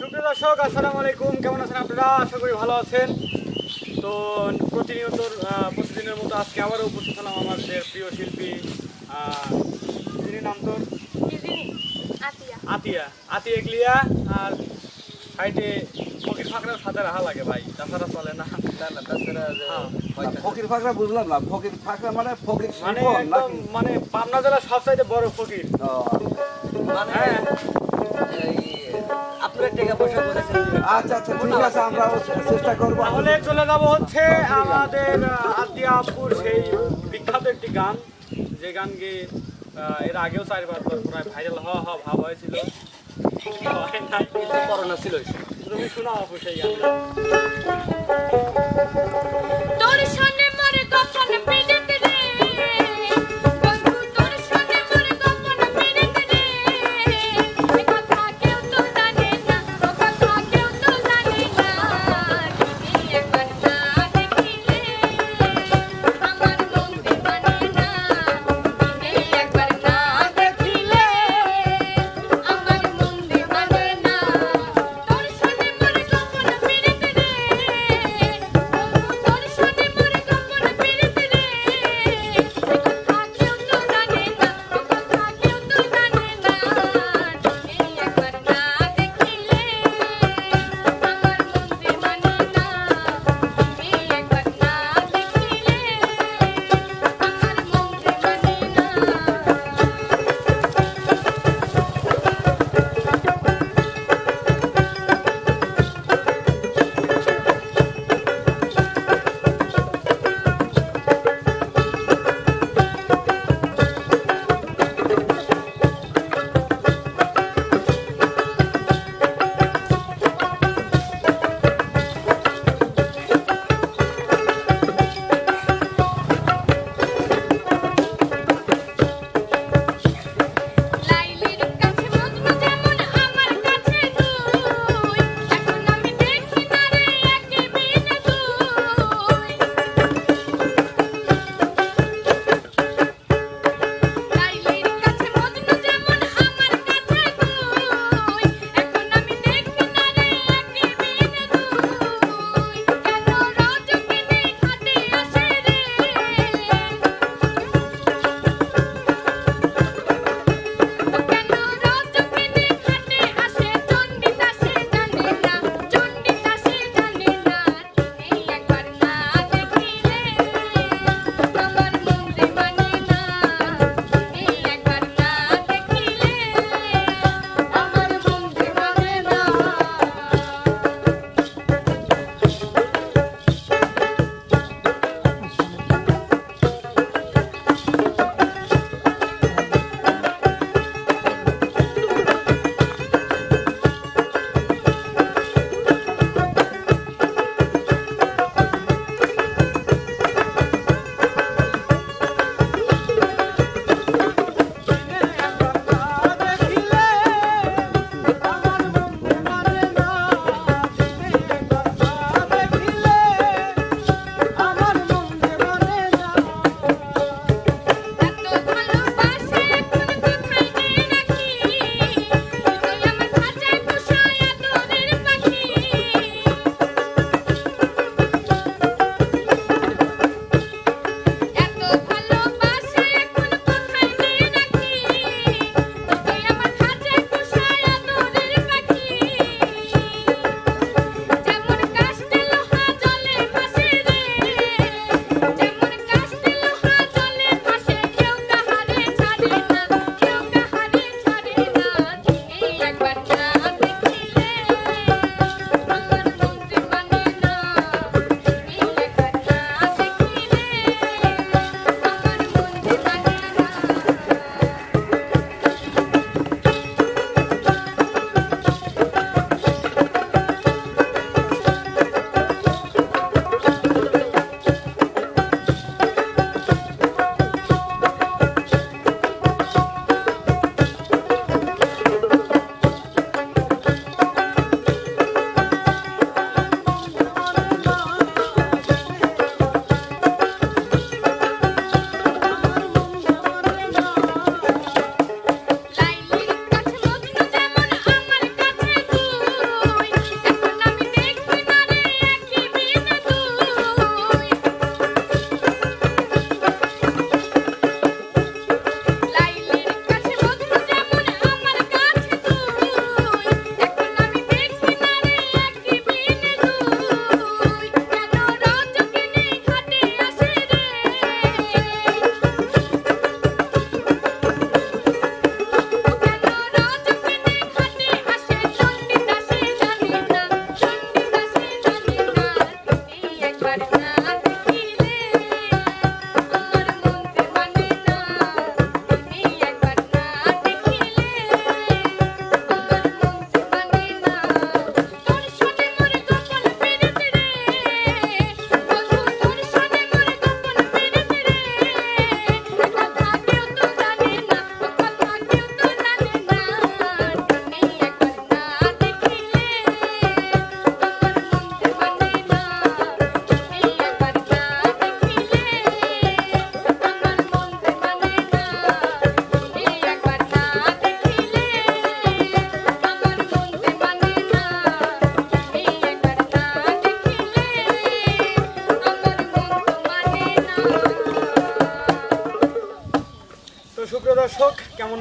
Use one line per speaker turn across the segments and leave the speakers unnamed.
সুপ্রিয় দর্শক আসসালামু আলাইকুম। কেমন আছেন আপনারা? আশা করি ভালো আছেন। তো প্রতিনিয়ত প্রতিদিনের মতো আজকে আবারও উপস্থিত হলাম আমাদের প্রিয় শিল্পী যিনি নাম তোর?
আতিয়া।
আতিয়া। এগলিয়া। আর সাইডে ফকির ফাঁকড়াও সাথে রাখা লাগে ভাই। তাছাড়া চলে না। হ্যাঁ।
ফকির ফাকরা বুঝলাম না। ফকির ফাকরা মানে ফকির
মানে একদম মানে পাবনা জেলার সবচাইতে বড় ফকির।
ও, আচ্ছা আচ্ছা ঠিক আছে আমরা চেষ্টা করব।
তাহলে চলে যাব হচ্ছে আমাদের আপুর সেই বিখ্যাত একটি গান। যে গান গিয়ে এর আগেও চারবার পর প্রায় ভাইরাল হওয়া হওয়া ভাব হয়েছিল। হয়।
করোনা ছিল
তুমি শোনাও সেই গান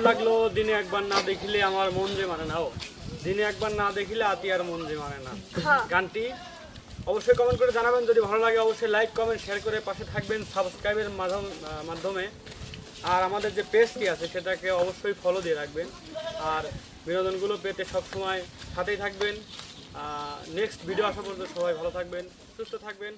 লাগল দিনে একবার না দেখিলে আমার মন যে মানে না ও। দিনে একবার না দেখিলে আতিয়ার মন যে মানে না।
হ্যাঁ।
গানটি অবশ্যই কমেন্ট করে জানাবেন। যদি ভালো লাগে অবশ্যই লাইক কমেন্ট শেয়ার করে পাশে থাকবেন সাবস্ক্রাইবের মাধ্যমে আর আমাদের যে পেজটি আছে সেটাকে অবশ্যই ফলো দিয়ে রাখবেন। আর বিনোদনগুলো পেতে সবসময় সাথেই থাকবেন। নেক্সট ভিডিও আসা পর্যন্ত সবাই ভালো থাকবেন সুস্থ থাকবেন।